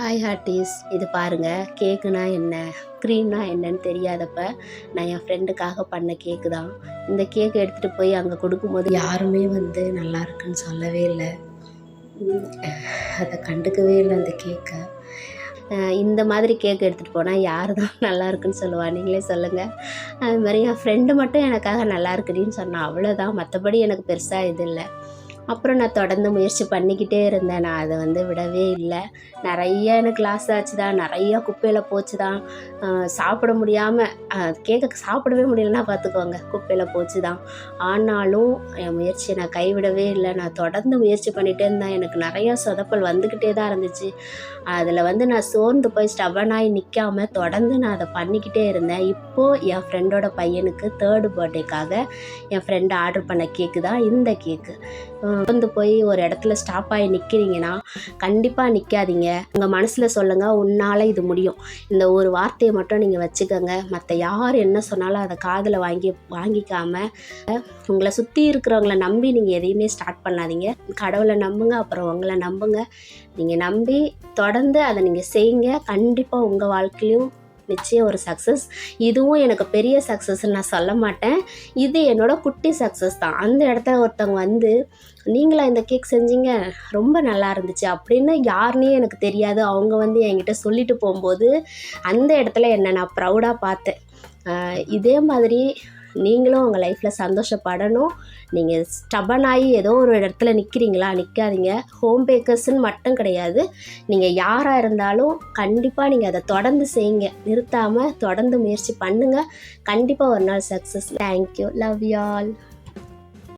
Hi ஹார்டிஸ் இது பாருங்கள் கேக்குனா என்ன? க்ரீம்னா என்னன்னு தெரியாதப்ப நான் என் ஃப்ரெண்டுக்காக பண்ண கேக்கு தான். இந்த கேக் எடுத்துகிட்டு போய் அங்கே கொடுக்கும்போது யாருமே வந்து நல்லா இருக்குன்னு சொல்லவே இல்லை. அதை கண்டுக்கவே இல்லை அந்த கேக்கை இந்த மாதிரி கேக் எடுத்துகிட்டு போனால் யார் தான் நல்லா இருக்குன்னு சொல்லுவா? நீங்களே சொல்லுங்கள் அது மாதிரி என் ஃப்ரெண்டு மட்டும் எனக்காக நல்லா இருக்குடின்னு சொன்னான் அவ்வளோதான் மற்றபடி எனக்கு பெருசாக இது இல்லை. அப்புறம் நான் தொடர்ந்து முயற்சி பண்ணிக்கிட்டே இருந்தேன். நான் அதை வந்து விடவே இல்லை. நிறைய எனக்கு லாஸ் ஆச்சு தான் நிறைய குப்பையில் போச்சு தான் சாப்பிட முடியாமல் கேக்க சாப்பிடவே முடியலன்னா பார்த்துக்கோங்க. குப்பையில் போச்சு தான் ஆனாலும் என் முயற்சியை நான் கைவிடவே இல்லை. நான் தொடர்ந்து முயற்சி பண்ணிகிட்டே இருந்தேன். எனக்கு நிறையா சொதப்பல் வந்துக்கிட்டே தான் இருந்துச்சு. அதில் வந்து நான் சோர்ந்து போய் ஸ்டவனாகி நிற்காம தொடர்ந்து நான் அதை பண்ணிக்கிட்டே இருந்தேன். இப்போது என் ஃப்ரெண்டோட பையனுக்கு தேர்டு பர்த்டேக்காக என் ஃப்ரெண்டு ஆர்டர் பண்ண கேக்கு தான் இந்த கேக்கு வந்து போய் ஒரு இடத்துல ஸ்டாப் ஆகி நிற்கிறீங்கன்னா கண்டிப்பாக நிற்காதீங்க உங்கள் மனசில் சொல்லுங்கள் உன்னால் இது முடியும். இந்த ஒரு வார்த்தையை மட்டும் நீங்கள் வச்சுக்கோங்க. மற்ற யார் என்ன சொன்னாலும் அதை காதில் வாங்கி வாங்கிக்காம உங்களை சுற்றி இருக்கிறவங்கள நம்பி நீங்கள் எதையுமே ஸ்டார்ட் பண்ணாதீங்க. கடவுளை நம்புங்க அப்புறம் உங்களை நம்புங்க. நீங்கள் நம்பி தொடர்ந்து அதை நீங்கள் செய்யுங்க. கண்டிப்பாக உங்கள் வாழ்க்கையிலையும் நிச்சயம் ஒரு சக்ஸஸ் இதுவும் எனக்கு பெரிய சக்ஸஸ்ன்னு நான் சொல்ல மாட்டேன். இது என்னோட குட்டி சக்ஸஸ் தான். அந்த இடத்துல ஒருத்தவங்க வந்து நீங்களா இந்த கேக் செஞ்சீங்க? ரொம்ப நல்லா இருந்துச்சு. அப்படின்னு யாருன்னே எனக்கு தெரியாது. அவங்க வந்து என்கிட்ட சொல்லிட்டு போகும்போது அந்த இடத்துல என்னை நான் ப்ரௌடாக பார்த்தேன். இதே மாதிரி நீங்களும் உங்கள் லைஃப்பில் சந்தோஷப்படணும். நீங்கள் ஸ்டபனாகி ஏதோ ஒரு இடத்துல நிற்கிறீங்களா நிற்காதீங்க ஹோம் பேக்கர்ஸ்ன்னு மட்டும் கிடையாது. நீங்கள் யாராக இருந்தாலும் கண்டிப்பாக நீங்கள் அதை தொடர்ந்து செய்யுங்க. நிறுத்தாமல் தொடர்ந்து முயற்சி பண்ணுங்கள் கண்டிப்பாக ஒரு நாள் success thank you love you all